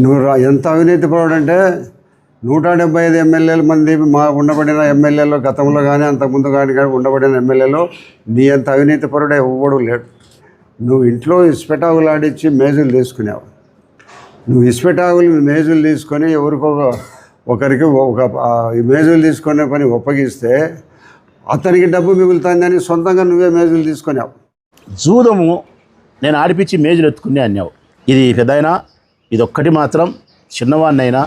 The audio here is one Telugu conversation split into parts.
నువ్వు రా- ఎంత అవినీతి పరుడంటే నూట డెబ్బై ఐదు ఎమ్మెల్యేల మంది మా ఉండబడిన ఎమ్మెల్యేలు గతంలో కానీ అంతకుముందు కానీ కానీ ఉండబడిన ఎమ్మెల్యేలు నీ అంత అవినీతి పరుడే ఎవ్వడు లేడు. నువ్వు ఇంట్లో ఇసుపెటాకులు ఆడించి మేజులు తీసుకునేవు. నువ్వు ఇసుపెటాకులు మేజులు తీసుకొని ఎవరికో ఒకరికి ఒక మేజులు తీసుకునే పని ఒప్పగిస్తే అతనికి డబ్బు మిగులుతుందని సొంతంగా నువ్వే మేజులు తీసుకునేవు. జూదము నేను ఆడిపించి మేజులు ఎత్తుకునే అన్నావు. ఇది పెద్దయినా ఇదొక్కటి మాత్రం చిన్నవాడినైనా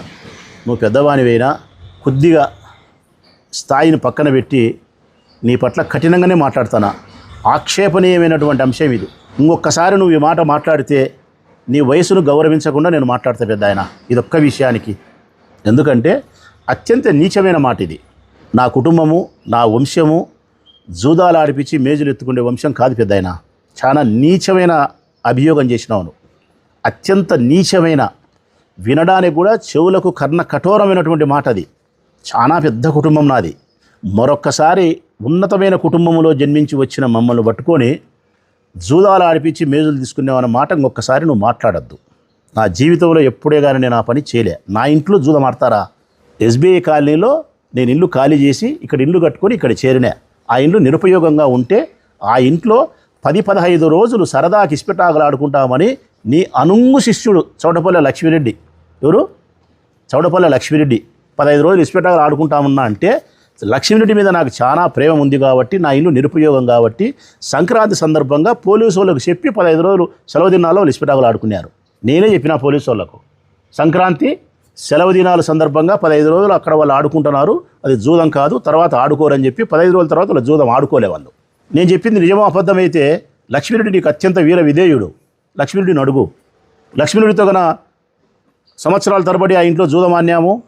నువ్వు పెద్దవానివైనా కొద్దిగా స్థాయిని పక్కన పెట్టి నీ పట్ల కఠినంగానే మాట్లాడతానా? ఆక్షేపణీయమైనటువంటి అంశం ఇది. ఇంకొకసారి నువ్వు ఈ మాట మాట్లాడితే నీ వయసును గౌరవించకుండా నేను మాట్లాడతా పెద్ద ఆయన ఇదొక్క విషయానికి. ఎందుకంటే అత్యంత నీచమైన మాట ఇది. నా కుటుంబము నా వంశము జూదాలు ఆడిపించి మేజులు ఎత్తుకునే వంశం కాదు పెద్ద ఆయన చాలా నీచమైన అభియోగం చేసినావు అత్యంత నీచమైన వినడానికి కూడా చెవులకు కర్ణ కఠోరమైనటువంటి మాట అది. చాలా పెద్ద కుటుంబం నాది. మరొక్కసారి ఉన్నతమైన కుటుంబంలో జన్మించి వచ్చిన మమ్మల్ని పట్టుకొని జూదాలు ఆడిపించి మేజులు తీసుకునేవన్న మాట ఇంకొకసారి నువ్వు మాట్లాడద్దు. నా జీవితంలో ఎప్పుడే కానీ నేను ఆ పని చేయలే. నా ఇంట్లో జూదం ఆడతారా ఎస్బీఐ కాలనీలో నేను ఇల్లు ఖాళీ చేసి ఇక్కడ ఇల్లు కట్టుకొని ఇక్కడ చేరినా. ఆ ఇల్లు నిరుపయోగంగా ఉంటే ఆ ఇంట్లో పది పదహైదు రోజులు సరదా ఇస్పెటాకులు ఆడుకుంటామని నీ అనుంగు శిష్యుడు చౌడపల్లి లక్ష్మీరెడ్డి. ఎవరు? చౌడపల్లి లక్ష్మీరెడ్డి. పదహైదు రోజులు ఇస్పెటాకులు ఆడుకుంటామన్నా అంటే లక్ష్మీరెడ్డి మీద నాకు చాలా ప్రేమ ఉంది కాబట్టి నా ఇల్లు నిరుపయోగం కాబట్టి సంక్రాంతి సందర్భంగా పోలీసు వాళ్ళకు చెప్పి పదహైదు రోజులు సెలవు దినాల్లో వాళ్ళు ఆడుకున్నారు. నేనే చెప్పిన పోలీసు వాళ్ళకు. సంక్రాంతి సెలవు దినాల సందర్భంగా పదహైదు రోజులు అక్కడ వాళ్ళు ఆడుకుంటున్నారు. అది జూదం కాదు తర్వాత ఆడుకోరని చెప్పి పదహైదు రోజుల తర్వాత వాళ్ళు జూదం ఆడుకోలే వాళ్ళు. నేను చెప్పింది నిజమో అబద్ధమైతే లక్ష్మీరెడ్డి నీకు అత్యంత వీర విధేయుడు. లక్ష్మీరెడ్డిని అడుగు. లక్ష్మీరెడ్డితో కన సంవత్సరాల తరబడి ఆ ఇంట్లో జూదమాన్యాము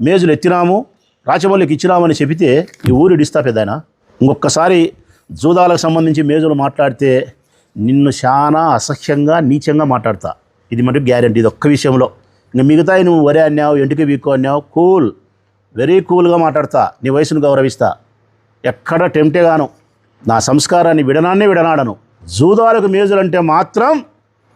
మేజులు ఎత్తినాము రాచమల్లికి ఇచ్చినామని చెబితే ఈ ఊరి ఇడిస్తా ఇంకొకసారి జూదాలకు సంబంధించి మేజులు మాట్లాడితే నిన్ను చాలా అసహ్యంగా నీచంగా మాట్లాడతా. ఇది మటుకు గ్యారంటీ. ఇది ఒక్క విషయంలో. ఇంకా మిగతా నువ్వు వరే అన్నావు ఎంటికి వీక్కు అన్నావు కూల్. వెరీ కూల్గా మాట్లాడతా. నీ వయసును గౌరవిస్తా. ఎక్కడ టెంప్టేగాను నా సంస్కారాన్ని విడనాన్నే విడనాడను. జూదాలకు మేజులంటే మాత్రం